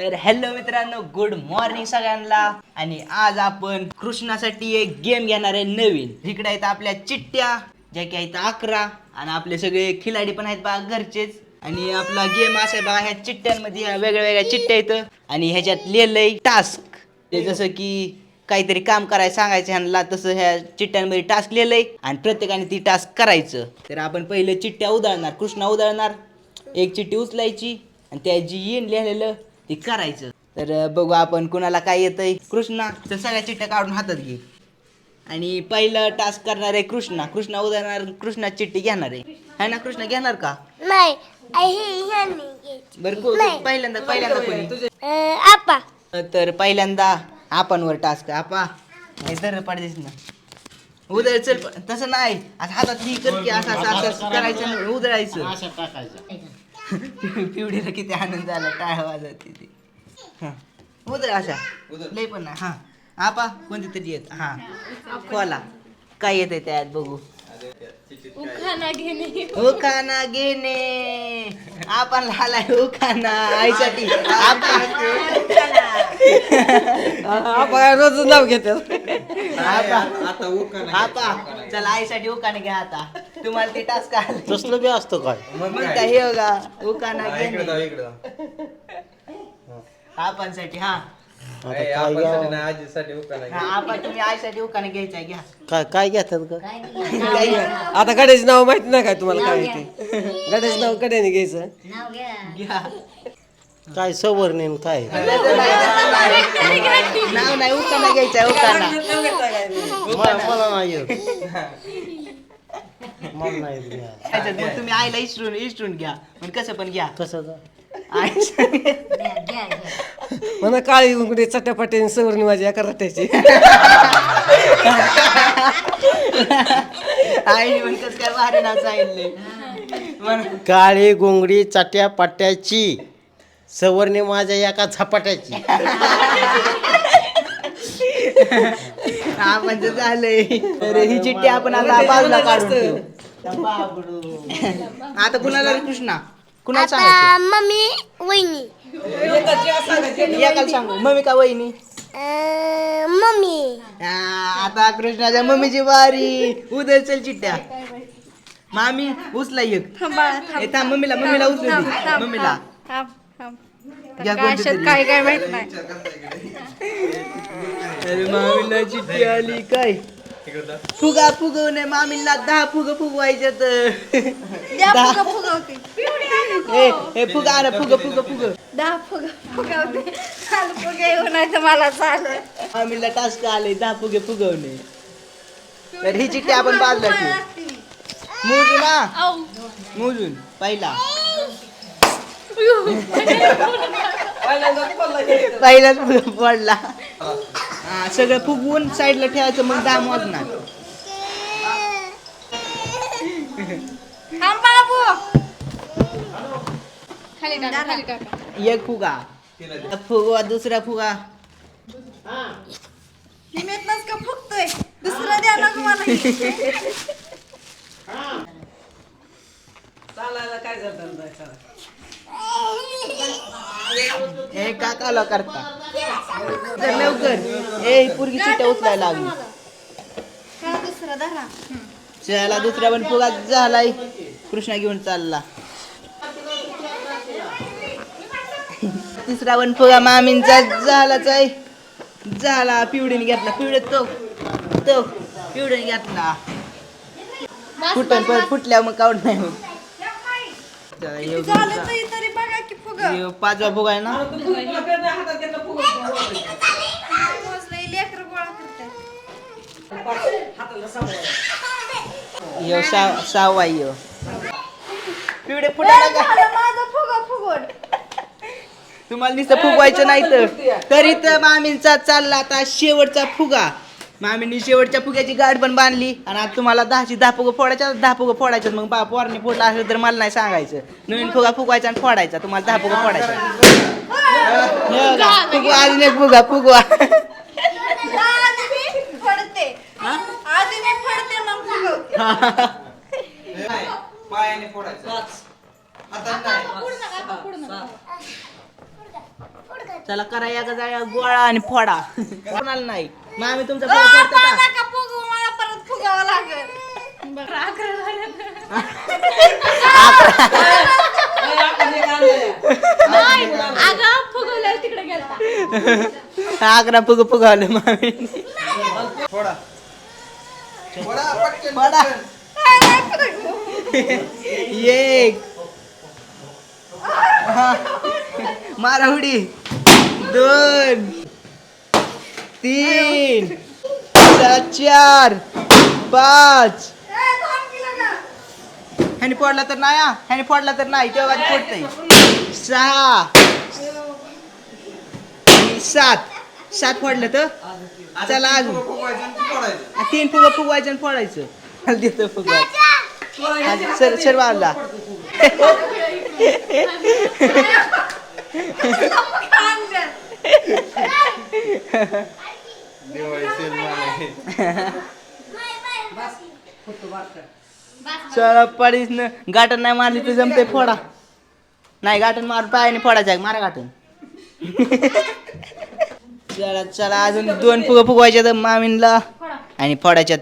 तर हॅलो मित्रांनो good morning सगळ्यांना. आणि आज आपण कृष्णासाठी एक गेम घेणार आहे नवीन. इकडे आहेत आपल्या चिट्ट्या ज्या की आहेत अकरा. आणि आपले सगळे खिलाडी पण आहेत बा घरचेच. आणि आपला गेम असा आहे बघा ह्या चिट्ट्यांमध्ये वेगळ्या वेगळ्या चिट्ट्या आहेत. आणि ह्याच्यात लिहिलंय टास्क ते जसं की काहीतरी काम करायला सांगायचं ह्यांना तसं ह्या चिट्ट्यांमध्ये टास्क लिहिलंय. आणि प्रत्येकाने ती टास्क करायचं. तर आपण पहिले चिट्ट्या उधळणार. कृष्णा उधळणार. एक चिठ्ठी उचलायची. आणि त्या जी येईन लिहिलेलं. ते करायचं. तर बघू आपण कुणाला काय येतंय. कृष्णा तर सगळ्या चिठ्ठ्या काढून हातात घे. आणि पहिलं टास्क करणार आहे कृष्णा. कृष्णा उधळणार कृष्णा चिठ्ठी घेणार आहे. है ना कृष्णा? घेणार का? नाही हे ह्यांनी घ्यायची. बरं को- नाही. पहिल्यांदा पहिल्यांदा कोणी? अं, आपा तर पहिल्यांदा आपणवर टास्क आपा नाही तर पाडदेस ना. उदळ चल प- तसं नाही. असं हातात ही कर की असं असं असं करायचं नाही, उधळायचं पिवडीला किती आनंद झाला टाळ वाजवते ती. हं. उधळ अशा. लय पण नाही हा. आपा कोणती तरी येत. हा. खोला. काय येते त्यात बघू. उखाना घेणे. आपण लालाय उखाना आईसाठी आपण रोज नाव घेतात. आपा. आपा. चला आईसाठी उखाणे घ्या आता. तुम्हाला ते टास्क आले. तसलं बी असतं काय? मग काय? हे उखाना घेणे. आपणसाठी हा. आता काय घ्यावं? हा, आपा तुम्ही आईसाठी उखाणे घ्यायचा घ्या. काय काय घेतात का काय घ्या. आता गड्याचं नाव माहिती नाही काय तुम्हाला काय येते गड्याचं नाव गड्याने घ्यायचं? घ्या. काय सवर्णीन काय? नाव नाही उखाणा घ्यायचा उखाणा मला मला नाही येत. मला नाही घ्या. मग तुम्ही आईला इस्टून इस्टून घ्या. पण कसं पण घ्या. कसं? आई म्हणा काळी उंगडी चट्यापाट्याने सवर्णी माझी एका रट्याची आईने पण कसं काय भारी नाव सांगितले काळी गुंगडी चट्या पाट्याची सवर्णी माझ्या एका झपाट्याची. हा म्हणजे झालंय. तर ही चिठ्ठी आपण आता बाजूला काढून ठेवू. आता कुणाला रे कृष्णा? कुणाला आता सांगायचं? मम्मी वहिनी. एकाला सांगू मम्मी का वहिनी? अं, मम्मी. हा, आता कृष्णाच्या मम्मीची वारी. उदय चल चिट्ट्या मामी उचला एक. ए, थांब मम्मीला मम्मीला उचलू दे. मम्मीला. घ्या कोणती तरी. काय काय माहीत नाही. अरे मामीला चिठ्ठी आली काय? फुगा फुगवणे मामीला दहा फुग फुगवायच्यात द्या दहा- फुगा फुगवते. ए ए फुगा फुग फुग फुग. दहा फुगा फुगवते. चाल फुगे येऊ नाही तर मला मामीला टास्क आले दहा फुगे फुगवणे. तर ही चिठ्ठी आपण बाजूला मोजू ना. मोजून पहिला. पहिलाच फुग पडला. हा सगळं फुगवून साईडला ठेवायचं मग खाली टाका खाली टाका. एक फुगा. फुगवा दुसरा फुगा. हिमेतनच का फुगतोय दुसरं द्या ना मला हे का काला करता. तर लवकर. ए पुरगी पोरगी चिट्ट्या उचलायला लागली. दुसरा चला दुसऱ्या पण फुगा झालाय. कृष्णा घेऊन चालला. तिसरा पण फुगा मामींचा झालाच आहे. झाला पिवडीने घेतला. पिवडे तो तो पिवडीने घेतला. फुटन फुटल्या मग काढून नाही ह्यो पाचवा फुगा आहे ना? सहा सहावा पिवडे फुटायला का? तुम्हाला नुसतं फुगवायचं नाही तर. तरी तर मामींचा चालला आता शेवटचा फुगा. मामींनी शेवटच्या फुग्याची गाठ पण बांधली आणि आता तुम्हाला दहाची दहा फुगं फोडायच्या दहा फुगं फोडायचं मग बा पोरने फोडला असेल तर मला नाही सांगायचं. नवीन फुगा फुगवायचा आणि फोडायचा. तुम्हाला दहा फुगं फोडायचा फुगवा अजून एक फुगा फुगवा. पायाने फोडायचं. चला करा एका जागा गोळा आणि फोडा. कोणाला नाही. मग आम्ही तुमचा फुगा फोडतो का? मला का फुगू मला परत फुगावं लागेल. बरं. अकरा झाले नाही अगं फुगवलं तिकडे गेलता. अकरा फुग फुगावलं मामी. पटकन. एक. हा. मारा उडी दोन. तीन चार पाच. ह्याने फोडला तर नाही. ह्याने फोडला तर नाही तेव्हा फोडतय. सहा सात. सात फोडलं तर? चला अजून. तीन फुगं फुगवायचं आणि फोडायचं. मला देतो फुगवायचं. सर सर मागे चला पडीस न गाठण नाही मारली तर जमते फोडा नाही गाठण मारून पायाने फोडायचं आहे, मारा गाठण चला चला अजून दोन फुगं फुगवायच्या तर मामीनला आणि फोडायच्यात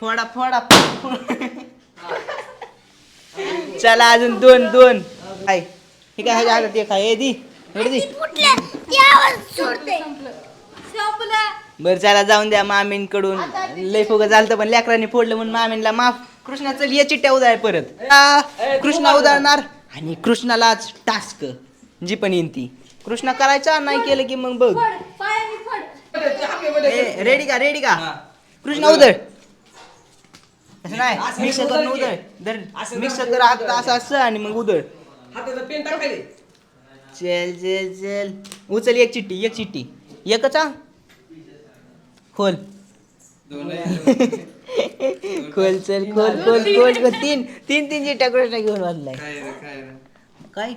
फोडा फोडा चला अजून दोन दोन काय हे काय झालं ते काय हे दी दी बरं चला जाऊन द्या मामींकडून. लय फुगं झालं पण लेकरांनी फोडलं म्हणून मामींला माफ. कृष्णा चल ये चिट्ट्या उदाळ परत. आ, कृष्णा उदाळणार आणि कृष्णालाच टास्क. जी पण येईन ती. कृष्णा करायचा नाही केलं की मग बघ. रेडी का रेडी का? कृष्णा उधळ. असं नाही मिक्स करून उधळ धर मिक्स कर हात असं असं आणि मग उधळ. चल चल चल. उचल एक चिट्टी एक चिट्टी एकच हा? खोल. दोन खोल चल खोल खोल खोल खोल. तीन तीन तीन चिट्ट्या कृष्णा घेऊन वाजलाय. काय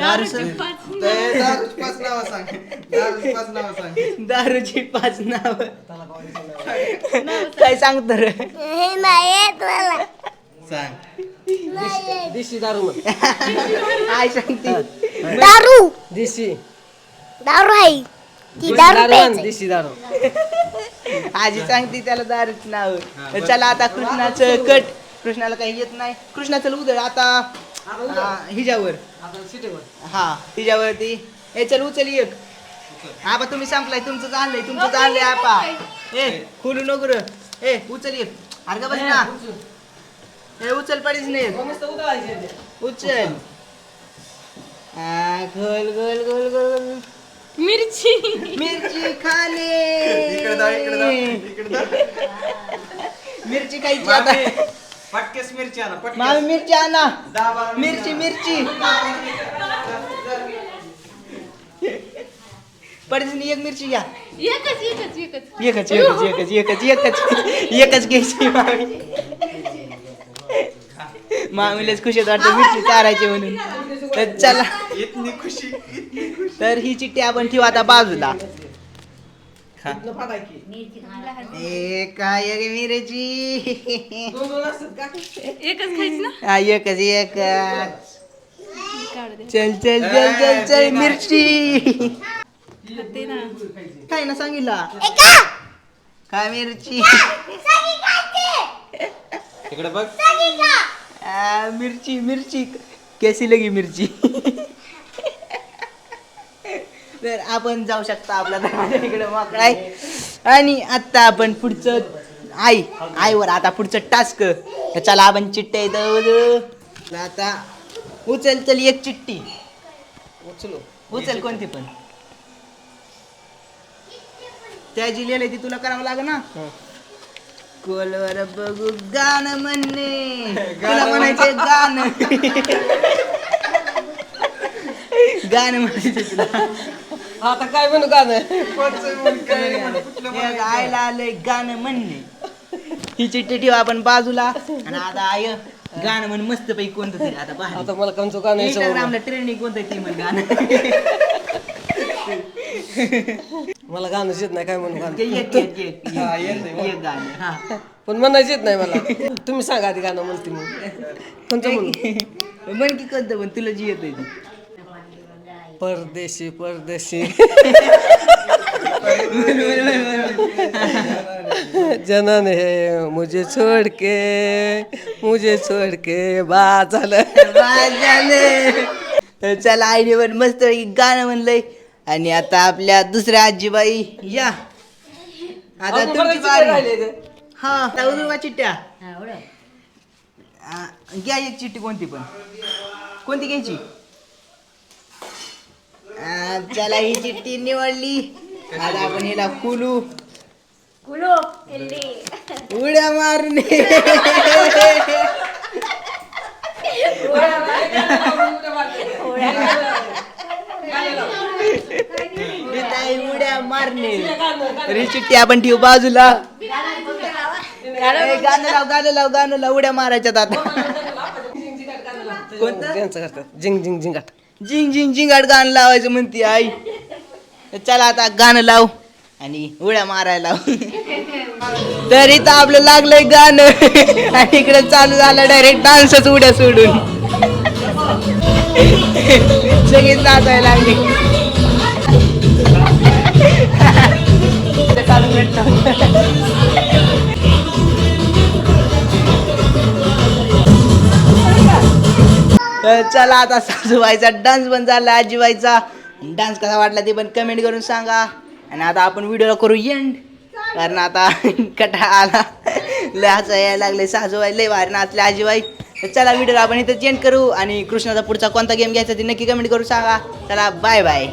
दारूची पाच नावं. सांग. दारूची पाच नावं सांग. दारूची पाच नाव. काय सांग तर हे नाही येत मला. सांग. देशी दारू. काय सांगते. दारू. देशी. दारू आहे. ती देशी दारू दारू आण, प्यायची देशी दारू. आजी सांगते त्याला दारूच नाव तर चला आता कृष्णाचं कट. कृष्णाला काही येत नाही. कृष्णाचं उदळ आता आ, हिच्यावर. हा तिच्यावरती ए चल उचल एक. आबा तुम्ही संपलाय. तुमचं चाललंय. तुमचं चाललंय आपा. ए खोलू नको रे. ए उचल एक. अरे का बस ना ए उचल पडीच नाही. उचल. आ, गोल गोल गोल गोल मिरची. मिरची खाणे इकडे जा मिरची खायची आता. मामी, पटकेस मिरची आणा. पटकेस मिरची आणा. दहा बारा मिरची मिरची पडीच एक मिरची घ्या. एकच एकच एकच. एकच एकच एकच एकच एकच एकच घ्यायची मामी. मामीलाच खुशी वाटतं मिरची चारायची म्हणून. तर चला. तर ही चिठ्ठी आपण ठेवू आता बाजूला. ए काय रे मिरची एकच खायची ना? हा एकच एकच. काढू दे चल चल चल चल चल मिरची. ते ना. काय ना सांगितला? एका. काय मिरची? इकडे बघ. खा आ, मिरची मिरची. कैसी लगी मिरची. तर आपण जाऊ शकता आपला दरवाजा इकडे मोकळा आहे आणि आता आपण पुढचं आई आईवर आता पुढचं टास्क तर चला आपण चिट्ट्या आता उचल चल एक चिट्टी उचलो. उचल कोणती पण. त्या जी लिहिलंय ती तुला करावं लागेल ना? कोलवर बघू गाणं म्हणणे. तुला म्हणायचे गाणं. गाणं म्हणायचे तुला. आता काय म्हणू गाणं? आईला आलंय गाणं म्हणणे. ही चिठ्ठी ठेव आपण बाजूला. आणि आता आय गाणं म्हण मस्त पैकी कोणतं तरी आता पाहा आता मला कोणचं गाणं इंस्टाग्रामला ट्रेंडिंग कोणतं ती म्हण गाणं. मला गाणंच येत नाही काय म्हणू गाणं? गाणं पण म्हणायचं येत नाही मला. तुम्ही सांगा आधी गाणं म्हणते मी कोणतं म्हणू? म्हण की कोणतं पण तुला जी येतंय ती. परदेशी परदेशी. जनन है मुझे छोड़ के मुझे छोड़ के बा झालं. चला आईने पण मस्त गाणं म्हणलंय. आणि आता आपल्या दुसऱ्या आजीबाई या. आता तुमची बारी. हा आता उजवा चिट्ट्या घ्या एक चिठ्ठी कोणती पण. कोणती घ्यायची? चला ही चिठ्ठी निवडली. आता आपण हिला कुलू. उड्या मारणे. उड्या मारणे. तर ही चिठ्ठी आपण ठेवू बाजूला. ए, गाणं लाव गाणं लाव गाणं लाव उड्या मारायच्यात आता. कोणतं? त्यांचं करतात जिंग जिंग जिंगाट जिंग जिंग जिंगाट गाणं लावायचं म्हणते आई. चला आता गाणं लाव आणि उड्या मारायला लाव. तर इथं आपलं लागलंय गाणं. आणि इकडे चालू झालं डायरेक्ट डान्सच उड्या सोडून. सगळी नाचायला लागली. चालू भेटत तर चला आता सासूबाईचा डान्स पण झाला आजीबाईचा डान्स कसा वाटला ते पण कमेंट करून सांगा. आणि आता आपण व्हिडिओला करू एंड कारण आता कटा आला. लय हसा यायला लागले सासूबाई लय भारी नाचले आजीबाई तर चला व्हिडिओला आपण इथं चेंज करू. आणि कृष्णाचा पुढचा कोणता गेम घ्यायचा ते नक्की कमेंट करून सांगा. चला बाय बाय